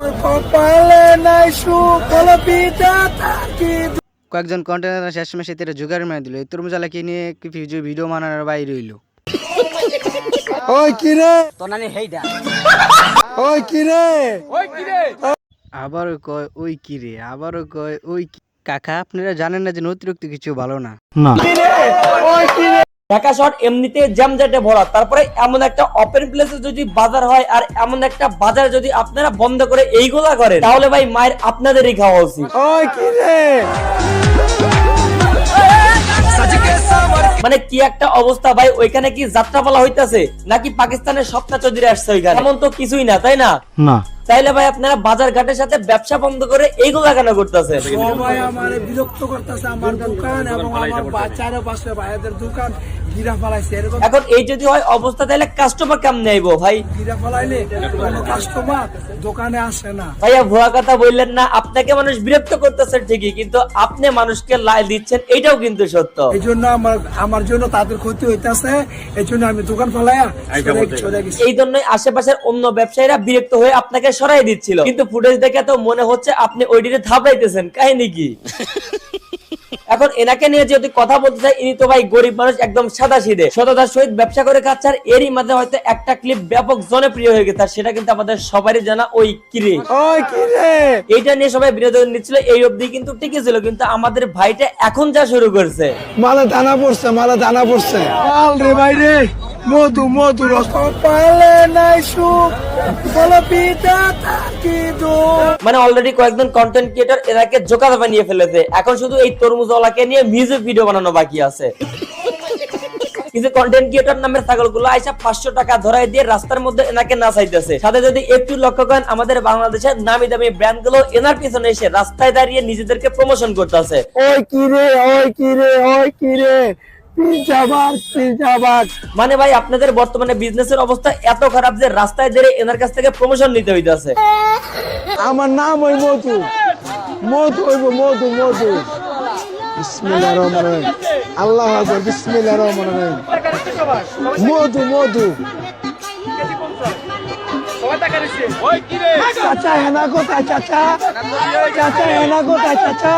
কপালে নাই সুখ হলো বিধাতা কি কয়েকজন কন্টেনার শেষমেশ এতে জোগাড় মেরে দিল। এই তরমুজালাকে নিয়ে কি ভিডিও ভিডিও বানানোর বাইরে রইল? ওই কি রে? তো নানি হেইডা ওই কি রে? ওই কি রে? আবারও কয় ওই কি রে? আবারও কয় ওই কি? কাকা আপনারা জানেন না যে অতিরিক্ত কিছু ভালো না। ঢাকা শহর এমনিতে জ্যামজেটে ভরা। তারপরে এমন একটা ওপেন প্লেসে যদি বাজার হয় আর এমন একটা বাজার যদি আপনারা বন্ধ করে এইগুলা করেন তাহলে ভাই মায়ের আপনাদেরই খাওয়া উচিত। ওই কি রে? মানে কি একটা অবস্থা ভাই ওইখানে কি যাত্রাপালা হইতাছে? নাকি পাকিস্তানের স্বপ্না চৌধুরী আসছে ওইখানে? এমন তো কিছুই না তাই না? না। তাইলে ভাই আপনারা বাজার ঘাটের সাথে ব্যবসা বন্ধ করে এইগুলা কেন করতেছে। সবাই আমার বিরক্ত করতেছে আমার দোকান এবং আমার বাচ্চারা পাশে ভাইদের দোকান গিরা ফেলাইছে। এরকম এখন এই যদি হয় অবস্থা তাহলে কাস্টমার কেমনে আইবো ভাই? গিরা ফেলাইলে কোনো কাস্টমার দোকানে আসে না। ভাইয়া ভুয়া কথা বললেন না আপনাকে মানুষ বিরক্ত করতেছে ঠিকই কিন্তু আপনি মানুষকে লাই দিচ্ছেন এটাও কিন্তু সত্য। এই জন্য আমার আমার জন্য তাদের ক্ষতি হইতাছে এই জন্য আমি দোকান ফেলাইয়া এই জন্যই আশেপাশের অন্য ব্যবসায়ীরা বিরক্ত হয়ে আপনাকে সরাই দিচ্ছিল। কিন্তু ফুটেজ দেখে তো মনে হচ্ছে আপনি ওইটিতে থাপড়াইতেছেন। কাহিনী কি? এখন এনাকে নিয়ে যদি কথা বলতে চাই ইনি তো ভাই গরিব মানুষ একদম সাদা সিধে সততার সহিত ব্যবসা করে খাচ্ছে আর এরই মাঝে হয়তো একটা ক্লিপ ব্যাপক জনপ্রিয় হয়ে গেছে আর সেটা কিন্তু আমাদের সবারই জানা ওই কিরে। ওই এইটা নিয়ে সবাই বিনোদন নিচ্ছিল এই অবধি কিন্তু ঠিকই ছিল কিন্তু আমাদের ভাইটা এখন যা শুরু করছে। মালা দানা পড়ছে মালা দানা পড়ছে। রে ভাই রে! মধু মধু রস কপালে নাই সুখ বলো মানে অলরেডি কয়েকজন কন্টেন্ট ক্রিয়েটর এরাকে জোকার বানিয়ে ফেলেছে। এখন শুধু এই তরমুজওয়ালাকে নিয়ে মিউজিক ভিডিও বানানো বাকি আছে। কন্টেন্ট ক্রিয়েটর নামের ছাগলগুলো আইসা পাঁচশো টাকা ধরাই দিয়ে রাস্তার মধ্যে এনাকে নাচাইতেছে সাথে যদি একটু লক্ষ্য করেন আমাদের বাংলাদেশের নামি দামি ব্র্যান্ডগুলো এনার পিছনে এসে রাস্তায় দাঁড়িয়ে নিজেদেরকে প্রমোশন করতেছে। ওই কি রে ওই কি রে ওই কি রে? পিজাবাগ পিজাবাগ মানে ভাই আপনাদের বর্তমানে বিজনেসের অবস্থা এত খারাপ যে রাস্তায় দাঁড়িয়ে এনার কাছ থেকে প্রমোশন নিতে হইতাছে। আমার নাম ওই মধু। মধু হইব মধু মধু। বিসমিল্লাহির রহমানির রহিম। আল্লাহ আকবার বিসমিল্লাহির রহমানির রহিম। মধু মধু। চাচা হেনা কোথায় চাচা। চাচা হেনা কোথায় চাচা।